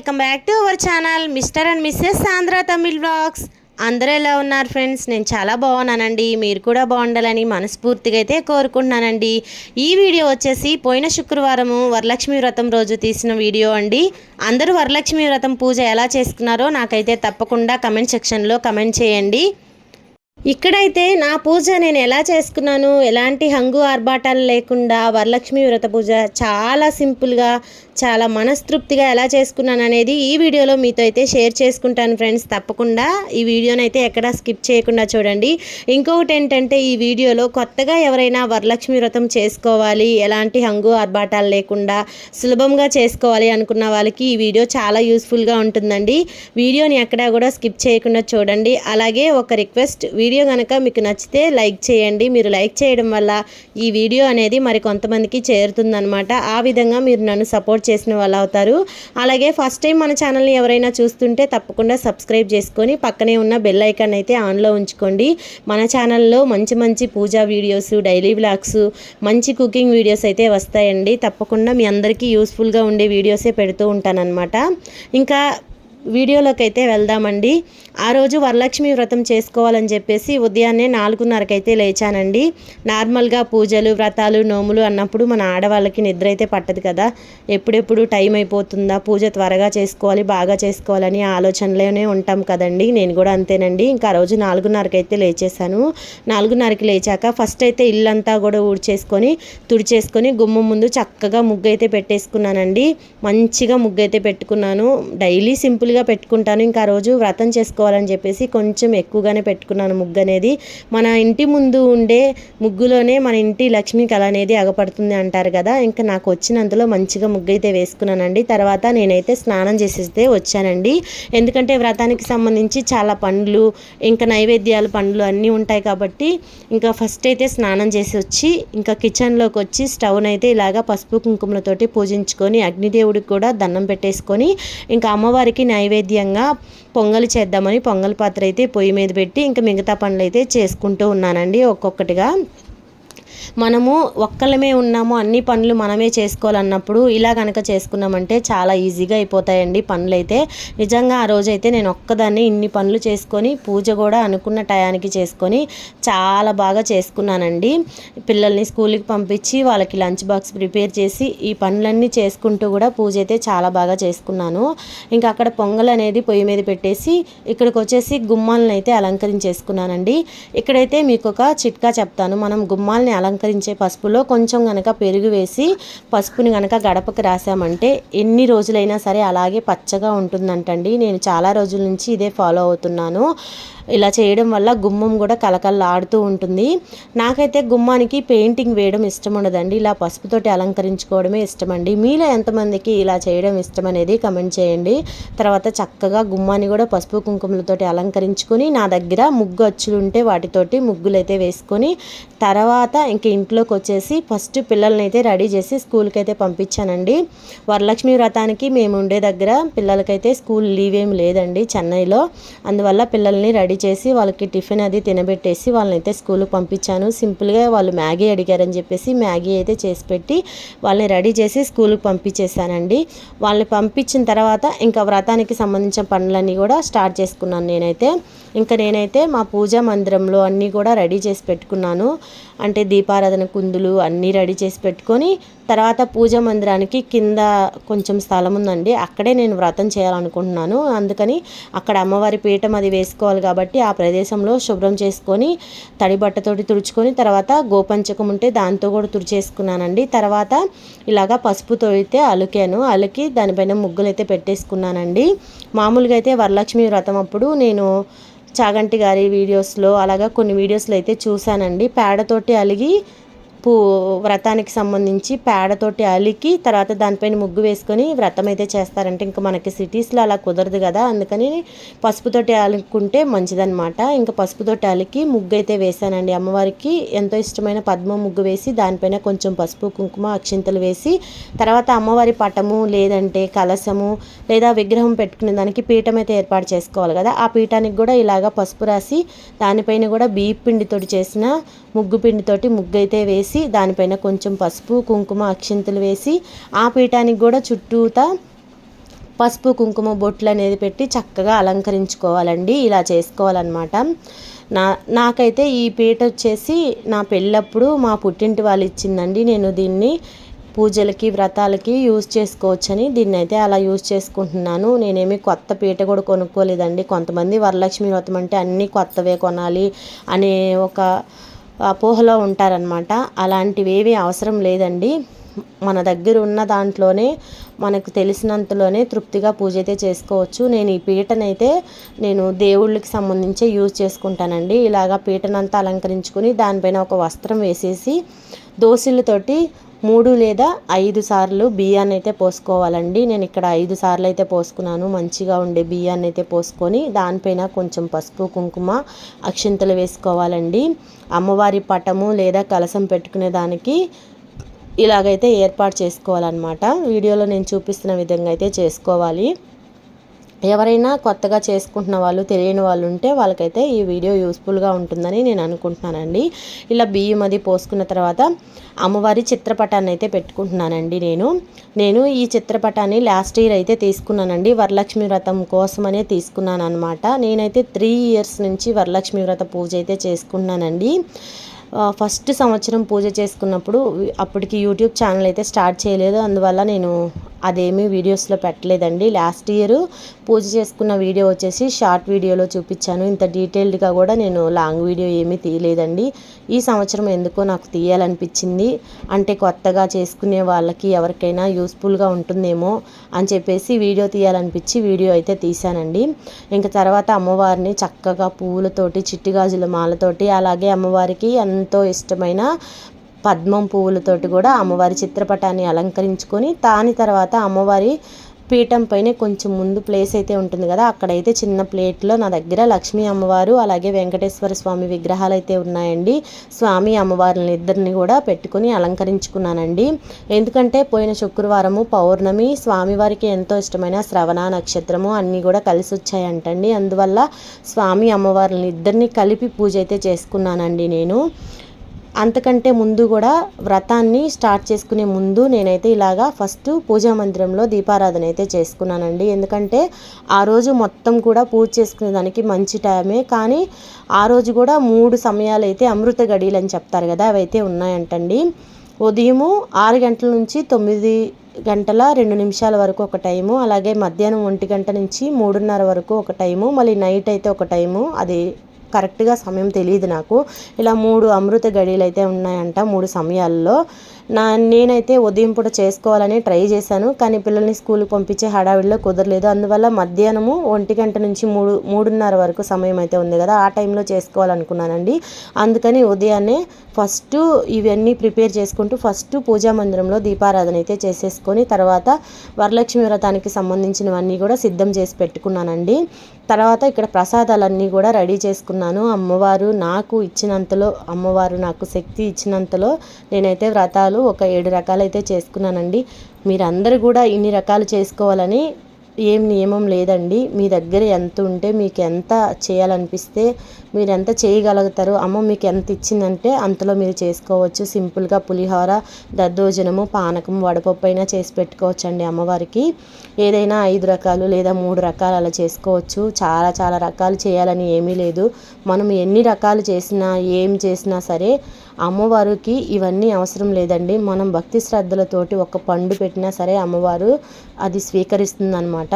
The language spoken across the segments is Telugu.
Welcome back to our channel Mr and Mrs Andhra Tamil blogs అందరూ ఎలా ఉన్నారు ఫ్రెండ్స్? నేను చాలా బాగున్నానండి. మీరు కూడా బాగుండాలని మనస్ఫూర్తిగా అయితే కోరుకుంటున్నానండి. ఈ వీడియో వచ్చేసి పోయిన శుక్రవారము వరలక్ష్మి వ్రతం రోజు తీసిన వీడియో అండి. అందరూ వరలక్ష్మి వ్రతం పూజ ఎలా చేసుకున్నారో నాకైతే తప్పకుండా కమెంట్ సెక్షన్లో కమెంట్ చేయండి. ఇక్కడైతే నా పూజ నేను ఎలా చేసుకున్నాను? ఎలాంటి హంగు ఆర్భాటాలు లేకుండా వరలక్ష్మి వ్రత పూజ చాలా సింపుల్గా చాలా మనస్తృప్తిగా ఎలా చేసుకున్నాను అనేది ఈ వీడియోలో మీతో అయితే షేర్ చేసుకుంటాను ఫ్రెండ్స్. తప్పకుండా ఈ వీడియోని అయితే ఎక్కడ స్కిప్ చేయకుండా చూడండి. ఇంకొకటి ఏంటంటే ఈ వీడియోలో కొత్తగా ఎవరైనా వరలక్ష్మి వ్రతం చేసుకోవాలి ఎలాంటి హంగు ఆర్భాటాలు లేకుండా సులభంగా చేసుకోవాలి అనుకున్న వాళ్ళకి ఈ వీడియో చాలా యూస్ఫుల్గా ఉంటుందండి. వీడియోని ఎక్కడా కూడా స్కిప్ చేయకుండా చూడండి. అలాగే ఒక రిక్వెస్ట్ వీడియో కనుక మీకు నచ్చితే లైక్ చేయండి. మీరు లైక్ చేయడం వల్ల ఈ వీడియో అనేది మరి కొంతమందికి చేరుతుందనమాట ఆ విధంగా మీరు నన్ను సపోర్ట్ చేసిన వాళ్ళు అవుతారు. అలాగే ఫస్ట్ టైం మన ఛానల్ని ఎవరైనా చూస్తుంటే తప్పకుండా సబ్స్క్రైబ్ చేసుకొని పక్కనే ఉన్న బెల్ ఐకాన్ అయితే ఆన్లో ఉంచుకోండి. మన ఛానల్లో మంచి మంచి పూజా వీడియోస్ డైలీ వ్లాగ్స్ మంచి కుకింగ్ వీడియోస్ అయితే వస్తాయండి. తప్పకుండా మీ అందరికీ యూస్ఫుల్గా ఉండే వీడియోసే పెడుతూ ఉంటానన్నమాట. ఇంకా వీడియోలోకి అయితే వెళ్దామండి. ఆ రోజు వరలక్ష్మి వ్రతం చేసుకోవాలని చెప్పేసి ఉదయాన్నే నాలుగున్నరకైతే లేచానండి. నార్మల్గా పూజలు వ్రతాలు నోములు అన్నప్పుడు మన ఆడవాళ్ళకి నిద్ర అయితే పట్టదు కదా. ఎప్పుడెప్పుడు టైం అయిపోతుందా? పూజ త్వరగా చేసుకోవాలి బాగా చేసుకోవాలని ఆలోచనలోనే ఉంటాం కదండి. నేను కూడా అంతేనండి. ఇంకా ఆ రోజు నాలుగున్నరకైతే లేచేసాను నాలుగున్నరకి లేచాక ఫస్ట్ అయితే ఇల్లంతా కూడా ఊడ్చేసుకొని తుడిచేసుకొని గుమ్మం ముందు చక్కగా ముగ్గు అయితే పెట్టేసుకున్నానండి. మంచిగా ముగ్గు అయితే పెట్టుకున్నాను. డైలీ సింపుల్గా పెట్టుకుంటాను. ఇంకా రోజు వ్రతం చేసుకోవాలి చేసుకోవాలని చెప్పేసి కొంచెం ఎక్కువగానే పెట్టుకున్నాను ముగ్గు అనేది మన ఇంటి ముందు ఉండే ముగ్గులోనే మన ఇంటి లక్ష్మీ కళ అనేది అగపడుతుంది అంటారు కదా. ఇంకా నాకు వచ్చినంతలో మంచిగా ముగ్గు అయితే వేసుకున్నానండి. తర్వాత నేనైతే స్నానం చేసేస్తే వచ్చానండి. ఎందుకంటే వ్రతానికి సంబంధించి చాలా పండ్లు ఇంకా నైవేద్యాలు పండ్లు అన్నీ ఉంటాయి కాబట్టి ఇంకా ఫస్ట్ అయితే స్నానం చేసి వచ్చి ఇంకా కిచెన్లోకి వచ్చి స్టవ్ని అయితే ఇలాగా పసుపు కుంకుమలతోటి పూజించుకొని అగ్నిదేవుడికి కూడా దండం పెట్టేసుకొని ఇంకా అమ్మవారికి నైవేద్యంగా పొంగల్ చేద్దామని పొంగల్ పాత్ర అయితే పొయ్యి మీద పెట్టి ఇంకా మిగతా పనులు అయితే చేసుకుంటూ ఉన్నానండి ఒక్కొక్కటిగా. మనము ఒక్కళ్ళమే ఉన్నాము అన్ని పనులు మనమే చేసుకోవాలన్నప్పుడు ఇలా కనుక చేసుకున్నామంటే చాలా ఈజీగా అయిపోతాయండి పనులు అయితే నిజంగా ఆ రోజైతే నేను ఒక్కదాన్ని ఇన్ని పనులు చేసుకొని పూజ కూడా అనుకున్న టయానికి చేసుకొని చాలా బాగా చేసుకున్నానండి. పిల్లల్ని స్కూల్కి పంపించి వాళ్ళకి లంచ్ బాక్స్ ప్రిపేర్ చేసి ఈ పనులన్నీ చేసుకుంటూ కూడా పూజ అయితే చాలా బాగా చేసుకున్నాను. ఇంకా అక్కడ పొంగల్ అనేది పొయ్యి మీద పెట్టేసి ఇక్కడికి వచ్చేసి గుమ్మాలను అయితే అలంకరించేసుకున్నానండి. ఇక్కడైతే మీకు ఒక చిట్కా చెప్తాను. మనం గుమ్మాలని అలంకరించే పసుపులో కొంచెం గనక పెరుగు వేసి పసుపుని గనక గడపకి రాసామంటే ఎన్ని రోజులైనా సరే అలాగే పచ్చగా ఉంటుందంటండి. నేను చాలా రోజుల నుంచి ఇదే ఫాలో అవుతున్నాను. ఇలా చేయడం వల్ల గుమ్మం కూడా కలకల్లాడుతూ ఉంటుంది. నాకైతే గుమ్మానికి పెయింటింగ్ వేయడం ఇష్టం ఉండదండి. ఇలా పసుపుతోటి అలంకరించుకోవడమే ఇష్టమండి. మీలో ఎంతమందికి ఇలా చేయడం ఇష్టం అనేది కమెంట్ చేయండి. తర్వాత చక్కగా గుమ్మాన్ని కూడా పసుపు కుంకుమలతోటి అలంకరించుకొని నా దగ్గర ముగ్గు అచ్చులు ఉంటే వాటితోటి ముగ్గులు అయితే వేసుకొని తర్వాత ఇంక ఇంట్లోకి వచ్చేసి ఫస్ట్ పిల్లల్ని అయితే రెడీ చేసి స్కూల్కి అయితే పంపించానండి. వరలక్ష్మి వ్రతానికి మేము ఉండే దగ్గర పిల్లలకైతే స్కూల్ లీవ్ ఏం లేదండి చెన్నైలో. అందువల్ల పిల్లల్ని రెడీ చేసి వాళ్ళకి టిఫిన్ అది తినబెట్టేసి వాళ్ళని అయితే స్కూల్కి పంపించాను. సింపుల్గా వాళ్ళు మ్యాగీ అడిగారని చెప్పేసి మ్యాగీ అయితే చేసి పెట్టి వాళ్ళని రెడీ చేసి స్కూల్కి పంపించేశానండి. వాళ్ళని పంపించిన తర్వాత ఇంకా వ్రతానికి సంబంధించిన పనులన్నీ కూడా స్టార్ట్ చేసుకున్నాను నేనైతే. ఇంకా నేనైతే మా పూజా మందిరంలో అన్నీ కూడా రెడీ చేసి పెట్టుకున్నాను. అంటే దీపారాధన కుందులు అన్నీ రెడీ చేసి పెట్టుకొని తర్వాత పూజా మందిరానికి కింద కొంచెం స్థలం ఉందండి. అక్కడే నేను వ్రతం చేయాలనుకుంటున్నాను. అందుకని అక్కడ అమ్మవారి పీఠం అది వేసుకోవాలి కాబట్టి ఆ ప్రదేశంలో శుభ్రం చేసుకొని తడి బట్టతోటి తుడుచుకొని తర్వాత గోపంచకం ఉంటే దాంతో కూడా తుడిచేసుకున్నానండి. తర్వాత ఇలాగా పసుపుతో అయితే అలికాను. అలికి దానిపైన ముగ్గులు అయితే పెట్టేసుకున్నానండి. మామూలుగా అయితే వరలక్ష్మి వ్రతం అప్పుడు నేను చాగంటి గారి వీడియోస్లో అలాగా కొన్ని వీడియోస్లో అయితే చూశానండి. పేడతోటి అలిగి పూ వ్రతానికి సంబంధించి పేడతోటి అలికి తర్వాత దానిపైన ముగ్గు వేసుకొని వ్రతం అయితే చేస్తారంటే ఇంకా మనకి సిటీస్లో అలా కుదరదు కదా అందుకని పసుపుతోటి అలుకుంటే మంచిదన్నమాట. ఇంకా పసుపుతోటి అలికి ముగ్గు అయితే వేశానండి అమ్మవారికి ఎంతో ఇష్టమైన పద్మ ముగ్గు వేసి దానిపైన కొంచెం పసుపు కుంకుమ అక్షింతలు వేసి తర్వాత అమ్మవారి పటము లేదంటే కలసము లేదా విగ్రహం పెట్టుకునే దానికి పీఠం అయితే ఏర్పాటు చేసుకోవాలి కదా. ఆ పీఠానికి కూడా ఇలాగ పసుపు రాసి దానిపైన కూడా బియ్య పిండితోటి చేసిన ముగ్గు పిండితోటి ముగ్గు అయితే వేసి వేసి దానిపైన కొంచెం పసుపు కుంకుమ అక్షింతలు వేసి ఆ పీఠానికి కూడా చుట్టూతా పసుపు కుంకుమ బొట్లు అనేది పెట్టి చక్కగా అలంకరించుకోవాలండి. ఇలా చేసుకోవాలన్నమాట. నా నాకైతే ఈ పీట వచ్చేసి నా పెళ్ళప్పుడు మా పుట్టింటి వాళ్ళు ఇచ్చిందండి. నేను దీన్ని పూజలకి వ్రతాలకి యూజ్ చేసుకోవచ్చని దీన్ని అయితే అలా యూజ్ చేసుకుంటున్నాను. నేనేమి కొత్త పీట కూడా కొనుక్కోలేదండి. కొంతమంది వరలక్ష్మి వ్రతం అంటే అన్నీ కొత్తవే కొనాలి అనే ఒక అపోహలో ఉంటారనమాట అలాంటివి ఏవి అవసరం లేదండి. మన దగ్గర ఉన్న దాంట్లోనే మనకు తెలిసినంతలోనే తృప్తిగా పూజ అయితే చేసుకోవచ్చు. నేను ఈ పీటనైతే నేను దేవుళ్ళకి సంబంధించి యూజ్ చేసుకుంటానండి. ఇలాగా పీటనంతా అలంకరించుకుని దానిపైన ఒక వస్త్రం వేసేసి దోశలతోటి మూడు లేదా ఐదు సార్లు బియ్యాన్ని అయితే పోసుకోవాలండి. నేను ఇక్కడ ఐదు సార్లు అయితే పోసుకున్నాను. మంచిగా ఉండే బియ్యాన్ని అయితే పోసుకొని దానిపైన కొంచెం పసుపు కుంకుమ అక్షింతలు వేసుకోవాలండి. అమ్మవారి పటము లేదా కలసం పెట్టుకునే దానికి ఇలాగైతే ఏర్పాటు చేసుకోవాలన్నమాట. వీడియోలో నేను చూపిస్తున్న విధంగా అయితే చేసుకోవాలి. ఎవరైనా కొత్తగా చేసుకుంటున్న వాళ్ళు తెలియని వాళ్ళు ఉంటే వాళ్ళకైతే ఈ వీడియో యూస్ఫుల్గా ఉంటుందని నేను అనుకుంటున్నానండి. ఇలా బియ్యం అది పోసుకున్న తర్వాత అమ్మవారి చిత్రపటాన్ని అయితే పెట్టుకుంటున్నానండి నేను. నేను ఈ చిత్రపటాన్ని లాస్ట్ ఇయర్ అయితే తీసుకున్నానండి. వరలక్ష్మి వ్రతం కోసమనే తీసుకున్నాను అనమాట నేనైతే త్రీ ఇయర్స్ నుంచి వరలక్ష్మి వ్రత పూజ అయితే చేసుకున్నానండి ఫస్ట్ సంవత్సరం పూజ చేసుకున్నప్పుడు అప్పటికి యూట్యూబ్ ఛానల్ అయితే స్టార్ట్ చేయలేదు. అందువల్ల నేను అదేమీ వీడియోస్లో పెట్టలేదండి. లాస్ట్ ఇయర్ పూజ చేసుకున్న వీడియో వచ్చేసి షార్ట్ వీడియోలో చూపించాను. ఇంత డీటెయిల్డ్గా కూడా నేను లాంగ్ వీడియో ఏమీ తీయలేదండి. ఈ సంవత్సరం ఎందుకో నాకు తీయాలనిపించింది. అంటే కొత్తగా చేసుకునే వాళ్ళకి ఎవరికైనా యూస్ఫుల్గా ఉంటుందేమో అని చెప్పేసి వీడియో తీయాలనిపించి వీడియో అయితే తీశానండి. ఇంకా తర్వాత అమ్మవారిని చక్కగా పువ్వులతోటి చిట్టిగాజుల మాలతోటి అలాగే అమ్మవారికి ఎంతో ఇష్టమైన పద్మం పువ్వులతోటి కూడా అమ్మవారి చిత్రపటాన్ని అలంకరించుకొని దాని తర్వాత అమ్మవారి పీఠం పైన కొంచెం ముందు ప్లేస్ అయితే ఉంటుంది కదా అక్కడైతే చిన్న ప్లేట్లో నా దగ్గర లక్ష్మీ అమ్మవారు అలాగే వెంకటేశ్వర స్వామి విగ్రహాలు అయితే ఉన్నాయండి. స్వామి అమ్మవారిని ఇద్దరిని కూడా పెట్టుకొని అలంకరించుకున్నానండి. ఎందుకంటే పోయిన శుక్రవారము పౌర్ణమి స్వామివారికి ఎంతో ఇష్టమైన శ్రవణ నక్షత్రము అన్నీ కూడా కలిసి వచ్చాయంటండి. అందువల్ల స్వామి అమ్మవారిని ఇద్దరిని కలిపి పూజ అయితే చేసుకున్నానండి నేను. అంతకంటే ముందు కూడా వ్రతాన్ని స్టార్ట్ చేసుకునే ముందు నేనైతే ఇలాగా ఫస్ట్ పూజా మందిరంలో దీపారాధన అయితే చేసుకున్నానండి. ఎందుకంటే ఆ రోజు మొత్తం కూడా పూజ చేసుకునే దానికి మంచి టైమే. కానీ ఆ రోజు కూడా మూడు సమయాలు అయితే అమృత గడియలు అని చెప్తారు కదా అవైతే ఉన్నాయంటండి. ఉదయము ఆరు గంటల నుంచి తొమ్మిది గంటల రెండు నిమిషాల వరకు ఒక టైము అలాగే మధ్యాహ్నం ఒంటి గంట నుంచి మూడున్నర వరకు ఒక టైము మళ్ళీ నైట్ అయితే ఒక టైము అది కరెక్ట్గా సమయం తెలియదు నాకు. ఇలా మూడు అమృత గడియలు అయితే ఉన్నాయంట మూడు సమయాల్లో. నా నేనైతే ఉదయం పూట చేసుకోవాలని ట్రై చేశాను కానీ పిల్లల్ని స్కూల్కి పంపించే హడావిడిలో కుదరలేదు. అందువల్ల మధ్యాహ్నము ఒంటి గంట నుంచి మూడు మూడున్నర వరకు సమయం అయితే ఉంది కదా ఆ టైంలో చేసుకోవాలనుకున్నానండి. అందుకని ఉదయాన్నే ఫస్ట్ ఇవన్నీ ప్రిపేర్ చేసుకుంటూ ఫస్ట్ పూజా మందిరంలో దీపారాధన అయితే చేసేసుకొని తర్వాత వరలక్ష్మి వ్రతానికి సంబంధించినవన్నీ కూడా సిద్ధం చేసి పెట్టుకున్నానండి. తర్వాత ఇక్కడ ప్రసాదాలన్నీ కూడా రెడీ చేసుకున్నాను. అమ్మవారు నాకు ఇచ్చినంతలో అమ్మవారు నాకు శక్తి ఇచ్చినంతలో నేనైతే వ్రతాలు ఒక ఏడు రకాలైతే చేసుకున్నానండి. మీరందరూ కూడా ఇన్ని రకాలు చేసుకోవాలని ఏం నియమం లేదండి. మీ దగ్గర ఎంత ఉంటే మీకు ఎంత చేయాలనిపిస్తే మీరు ఎంత చేయగలుగుతారో అమ్మ మీకు ఎంత ఇచ్చిందంటే అంతలో మీరు చేసుకోవచ్చు. సింపుల్గా పులిహోర దద్దోజనము పానకం వడపప్పు అయినా చేసి పెట్టుకోవచ్చు అండి అమ్మవారికి. ఏదైనా ఐదు రకాలు లేదా మూడు రకాలు అలా చేసుకోవచ్చు. చాలా చాలా రకాలు చేయాలని ఏమీ లేదు. మనం ఎన్ని రకాలు చేసినా ఏం చేసినా సరే అమ్మవారికి ఇవన్నీ అవసరం లేదండి. మనం భక్తి శ్రద్ధలతోటి ఒక పండు పెట్టినా సరే అమ్మవారు అది స్వీకరిస్తుంది అనమాట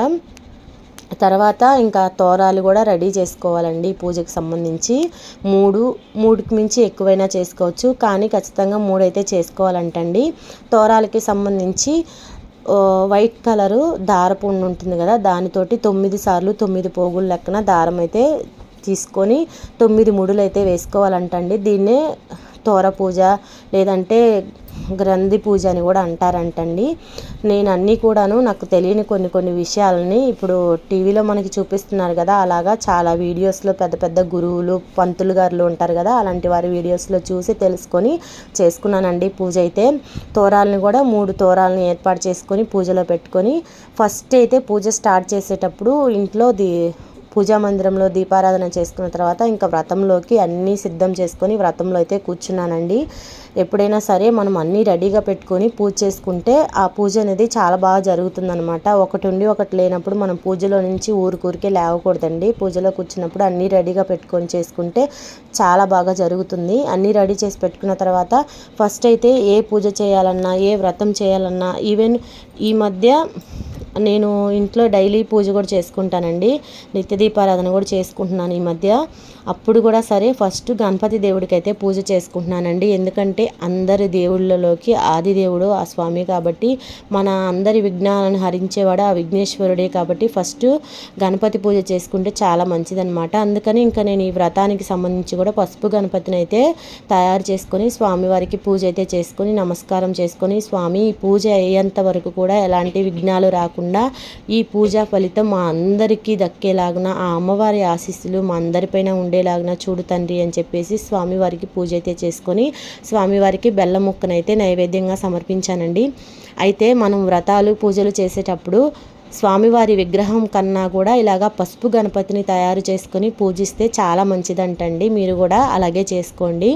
తర్వాత ఇంకా తోరాలు కూడా రెడీ చేసుకోవాలండి పూజకు సంబంధించి. మూడు మూడుకి మించి ఎక్కువైనా చేసుకోవచ్చు. కానీ ఖచ్చితంగా మూడైతే చేసుకోవాలంటండి. తోరాలకి సంబంధించి వైట్ కలరు దారపు ఉంటుంది కదా దానితోటి తొమ్మిది సార్లు తొమ్మిది పోగులు లెక్కన దారం అయితే తీసుకొని తొమ్మిది ముడులు అయితే వేసుకోవాలంటండి. దీన్నే తోర పూజ లేదంటే గ్రంథి పూజ అని కూడా అంటారంటండి. నేను అన్నీ కూడాను నాకు తెలియని కొన్ని కొన్ని విషయాలని ఇప్పుడు టీవీలో మనకి చూపిస్తున్నారు కదా అలాగా చాలా వీడియోస్లో పెద్ద పెద్ద గురువులు పంతులు గారులు ఉంటారు కదా అలాంటి వారి వీడియోస్లో చూసి తెలుసుకొని చేసుకున్నానండి పూజ అయితే. తోరాలని కూడా మూడు తోరాలని ఏర్పాటు చేసుకొని పూజలో పెట్టుకొని ఫస్ట్ అయితే పూజ స్టార్ట్ చేసేటప్పుడు ఇంట్లో ది పూజా మందిరంలో దీపారాధన చేసుకున్న తర్వాత ఇంకా వ్రతంలోకి అన్నీ సిద్ధం చేసుకొని వ్రతంలో అయితే కూర్చున్నానండి. ఎప్పుడైనా సరే మనం అన్నీ రెడీగా పెట్టుకొని పూజ చేసుకుంటే ఆ పూజ అనేది చాలా బాగా జరుగుతుందనమాట ఒకటి ఉండి ఒకటి లేనప్పుడు మనం పూజలో నుంచి ఊరికూరికే లేవకూడదండి. పూజలో కూర్చున్నప్పుడు అన్నీ రెడీగా పెట్టుకొని చేసుకుంటే చాలా బాగా జరుగుతుంది. అన్నీ రెడీ చేసి పెట్టుకున్న తర్వాత ఫస్ట్ అయితే ఏ పూజ చేయాలన్నా ఏ వ్రతం చేయాలన్నా ఈవెన్ ఈ మధ్య నేను ఇంట్లో డైలీ పూజ కూడా చేసుకుంటానండి. నిత్య దీపారాధన కూడా చేసుకుంటున్నాను ఈ మధ్య. అప్పుడు కూడా సరే ఫస్ట్ గణపతి దేవుడికి అయితే పూజ చేసుకుంటున్నానండి. ఎందుకంటే అందరి దేవుళ్ళలోకి ఆది దేవుడు ఆ స్వామి కాబట్టి మన అందరి విఘ్నాలను హరించేవాడు ఆ విఘ్నేశ్వరుడే కాబట్టి ఫస్ట్ గణపతి పూజ చేసుకుంటే చాలా మంచిదనమాట అందుకని ఇంకా నేను ఈ వ్రతానికి సంబంధించి కూడా పసుపు గణపతిని అయితే తయారు చేసుకొని స్వామివారికి పూజ అయితే చేసుకొని నమస్కారం చేసుకొని స్వామి ఈ పూజ అయ్యేంత వరకు కూడా ఎలాంటి విఘ్నాలు రాకుండా ఈ పూజా ఫలితం మా అందరికీ దక్కేలాగున ఆ అమ్మవారి ఆశీస్సులు మా అందరిపైన ఉండేలాగున చూడు తండ్రి అని చెప్పేసి స్వామివారికి పూజ అయితే చేసుకొని స్వామివారికి బెల్లం ముక్కనైతే నైవేద్యంగా సమర్పించానండి. అయితే మనం వ్రతాలు పూజలు చేసేటప్పుడు స్వామివారి విగ్రహం కన్నా కూడా ఇలాగా పసుపు గణపతిని తయారు చేసుకొని పూజిస్తే చాలా మంచిదంటండి. మీరు కూడా అలాగే చేసుకోండి.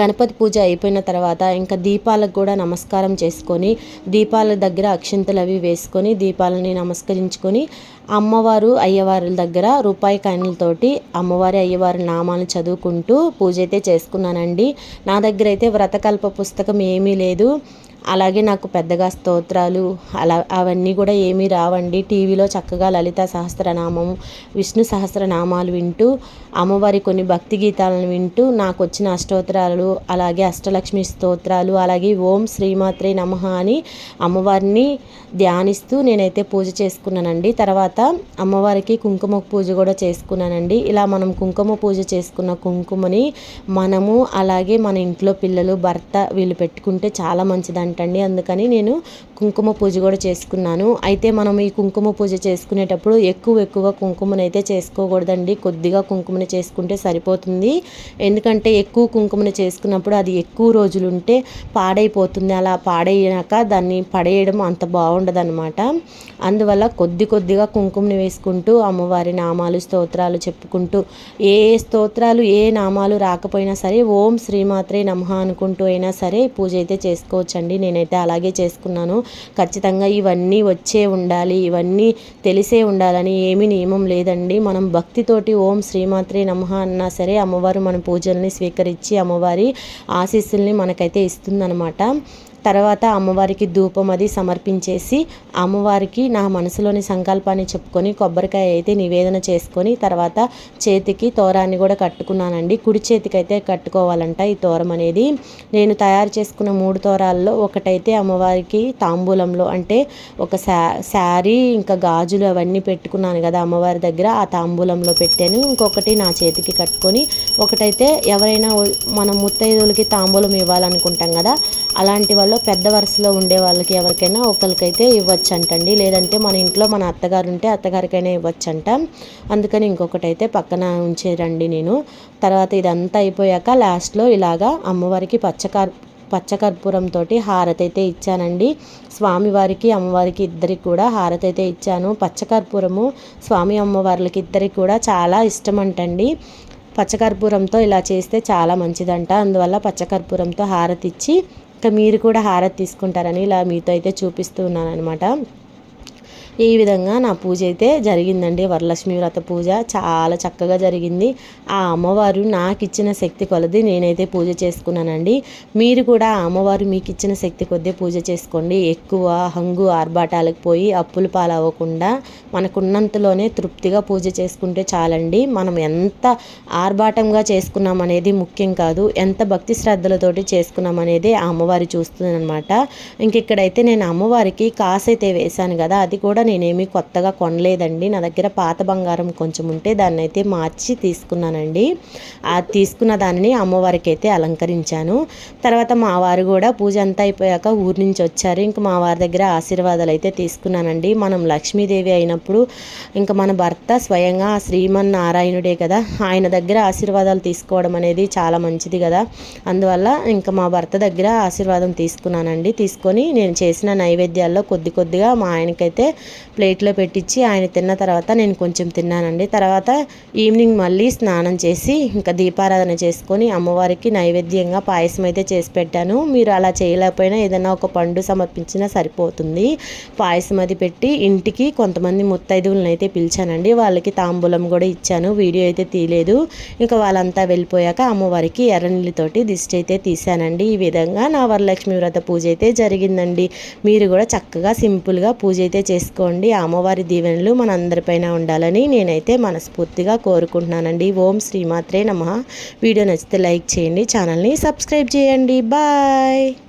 గణపతి పూజ అయిపోయిన తర్వాత ఇంకా దీపాలకు కూడా నమస్కారం చేసుకొని దీపాల దగ్గర అక్షింతలు అవి వేసుకొని దీపాలని నమస్కరించుకొని అమ్మవారు అయ్యవారుల దగ్గర రూపాయి కాయనలతోటి అమ్మవారి అయ్యవారి నామాలు చదువుకుంటూ పూజ అయితే చేసుకున్నానండి. నా దగ్గర అయితే వ్రతకల్ప పుస్తకం ఏమీ లేదు. అలాగే నాకు పెద్దగా స్తోత్రాలు అలా అవన్నీ కూడా ఏమీ రావండి. టీవీలో చక్కగా లలిత సహస్రనామం విష్ణు సహస్రనామాలు వింటూ అమ్మవారి కొన్ని భక్తి గీతాలను వింటూ నాకు వచ్చిన అష్టోత్తరాలు అలాగే అష్టలక్ష్మి స్తోత్రాలు అలాగే ఓం శ్రీమాత్రే నమ అని అమ్మవారిని ధ్యానిస్తూ నేనైతే పూజ చేసుకున్నానండి. తర్వాత అమ్మవారికి కుంకుమ పూజ కూడా చేసుకున్నానండి. ఇలా మనం కుంకుమ పూజ చేసుకున్న కుంకుమని మనము అలాగే మన ఇంట్లో పిల్లలు భర్త వీళ్ళు పెట్టుకుంటే చాలా మంచిదండి. అంటండి అందుకని నేను కుంకుమ పూజ కూడా చేసుకున్నాను. అయితే మనం ఈ కుంకుమ పూజ చేసుకునేటప్పుడు ఎక్కువ ఎక్కువ కుంకుమనైతే చేసుకోకూడదండి. కొద్దిగా కుంకుమని చేసుకుంటే సరిపోతుంది. ఎందుకంటే ఎక్కువ కుంకుమని చేసుకున్నప్పుడు అది ఎక్కువ రోజులు ఉంటే పాడైపోతుంది. అలా పాడైనాక దాన్ని పడేయడం అంత బాగుండదు అనమాట అందువల్ల కొద్ది కొద్దిగా కుంకుమని వేసుకుంటూ అమ్మవారి నామాలు స్తోత్రాలు చెప్పుకుంటూ ఏ స్తోత్రాలు ఏ నామాలు రాకపోయినా సరే ఓం శ్రీమాత్రే నమః అనుకుంటూ అయినా సరే పూజ అయితే చేసుకోవచ్చండి. నేనైతే అలాగే చేసుకున్నాను. ఖచ్చితంగా ఇవన్నీ వచ్చే ఉండాలి ఇవన్నీ తెలిసే ఉండాలని ఏమీ నియమం లేదండి. మనం భక్తితోటి ఓం శ్రీమాత్రే నమ అన్నా సరే అమ్మవారు మన పూజల్ని స్వీకరించి అమ్మవారి ఆశీస్సుల్ని మనకైతే ఇస్తుందన్నమాట. తర్వాత అమ్మవారికి ధూపం అది సమర్పించేసి అమ్మవారికి నా మనసులోని సంకల్పాన్ని చెప్పుకొని కొబ్బరికాయ అయితే నివేదన చేసుకొని తర్వాత చేతికి తోరాన్ని కూడా కట్టుకున్నానండి. కుడి చేతికి అయితే కట్టుకోవాలంట ఈ తోరం అనేది. నేను తయారు చేసుకున్న మూడు తోరాల్లో ఒకటైతే అమ్మవారికి తాంబూలంలో అంటే ఒక శా శారీ ఇంకా గాజులు అవన్నీ పెట్టుకున్నాను కదా అమ్మవారి దగ్గర ఆ తాంబూలంలో పెట్టాను. ఇంకొకటి నా చేతికి కట్టుకొని ఒకటైతే ఎవరైనా మనం ముత్తైదులకి తాంబూలం ఇవ్వాలనుకుంటాం కదా అలాంటి వాళ్ళు ఇంట్లో పెద్ద వరుసలో ఉండే వాళ్ళకి ఎవరికైనా ఒకరికైతే ఇవ్వచ్చు అంటండి లేదంటే మన ఇంట్లో మన అత్తగారు ఉంటే అత్తగారికైనా ఇవ్వచ్చు అంట అందుకని ఇంకొకటి అయితే పక్కన ఉంచేరండి నేను. తర్వాత ఇదంతా అయిపోయాక లాస్ట్లో ఇలాగా అమ్మవారికి పచ్చకార్ పచ్చకర్పూరంతో హారతి అయితే ఇచ్చానండి. స్వామివారికి అమ్మవారికి ఇద్దరికి కూడా హారతి అయితే ఇచ్చాను. పచ్చకర్పూరము స్వామి అమ్మవార్లకి ఇద్దరికి కూడా చాలా ఇష్టం అంటండి పచ్చకర్పూరంతో ఇలా చేస్తే చాలా మంచిదంట. అందువల్ల పచ్చకర్పూరంతో హారతి ఇచ్చి ఇంకా మీరు కూడా హారతి తీసుకుంటారని ఇలా మీతో అయితే చూపిస్తూ ఉన్నాను అనమాట ఈ విధంగా నా పూజ అయితే జరిగిందండి. వరలక్ష్మి వ్రత పూజ చాలా చక్కగా జరిగింది. ఆ అమ్మవారు నాకు ఇచ్చిన శక్తి కొలది నేనైతే పూజ చేసుకున్నానండి. మీరు కూడా ఆ అమ్మవారు మీకు ఇచ్చిన శక్తి కొద్దీ పూజ చేసుకోండి. ఎక్కువ హంగు ఆర్భాటాలకు పోయి అప్పులు పాలవ్వకుండా మనకున్నంతలోనే తృప్తిగా పూజ చేసుకుంటే చాలండి. మనం ఎంత ఆర్భాటంగా చేసుకున్నాం అనేది ముఖ్యం కాదు. ఎంత భక్తి శ్రద్ధలతోటి చేసుకున్నాం అనేది ఆ అమ్మవారి చూస్తుంది అనమాట ఇంక ఇక్కడైతే నేను అమ్మవారికి కాసైతే వేశాను కదా అది కూడా నేనేమి కొత్తగా కొనలేదండి. నా దగ్గర పాత బంగారం కొంచెం ఉంటే దాన్ని అయితే మార్చి తీసుకున్నానండి. ఆ తీసుకున్న దానిని అమ్మవారికి అయితే అలంకరించాను. తర్వాత మా వారు కూడా పూజ అంతా అయిపోయాక ఊరి నుంచి వచ్చారు. ఇంకా మా వారి దగ్గర ఆశీర్వాదాలు అయితే తీసుకున్నానండి. మనం లక్ష్మీదేవి అయినప్పుడు ఇంకా మన భర్త స్వయంగా శ్రీమన్నారాయణుడే కదా. ఆయన దగ్గర ఆశీర్వాదాలు తీసుకోవడం అనేది చాలా మంచిది కదా. అందువల్ల ఇంకా మా భర్త దగ్గర ఆశీర్వాదం తీసుకున్నానండి. తీసుకొని నేను చేసిన నైవేద్యాల్లో కొద్ది కొద్దిగా మా ఆయనకైతే ప్లేట్లో పెట్టించి ఆయన తిన్న తర్వాత నేను కొంచెం తిన్నానండి. తర్వాత ఈవినింగ్ మళ్ళీ స్నానం చేసి ఇంకా దీపారాధన చేసుకొని అమ్మవారికి నైవేద్యంగా పాయసం అయితే చేసి పెట్టాను. మీరు అలా చేయలేకపోయినా ఏదైనా ఒక పండు సమర్పించినా సరిపోతుంది. పాయసం అది పెట్టి ఇంటికి కొంతమంది ముత్తైదువులను అయితే పిలిచానండి. వాళ్ళకి తాంబూలం కూడా ఇచ్చాను. వీడియో అయితే తీయలేదు. ఇంకా వాళ్ళంతా వెళ్ళిపోయాక అమ్మవారికి ఎర్రనీళ్ళతోటి దిష్టి అయితే తీశానండి. ఈ విధంగా నా వరలక్ష్మి వ్రత పూజ అయితే జరిగిందండి. మీరు కూడా చక్కగా సింపుల్గా పూజ అయితే చేసుకో చేసుకోండి. అమ్మవారి దీవెనలు మనందరిపైన ఉండాలని నేనైతే మనస్ఫూర్తిగా కోరుకుంటున్నానండి. ఓం శ్రీమాత్రే నమ. వీడియో నచ్చితే లైక్ చేయండి ఛానల్ని సబ్స్క్రైబ్ చేయండి. బాయ్!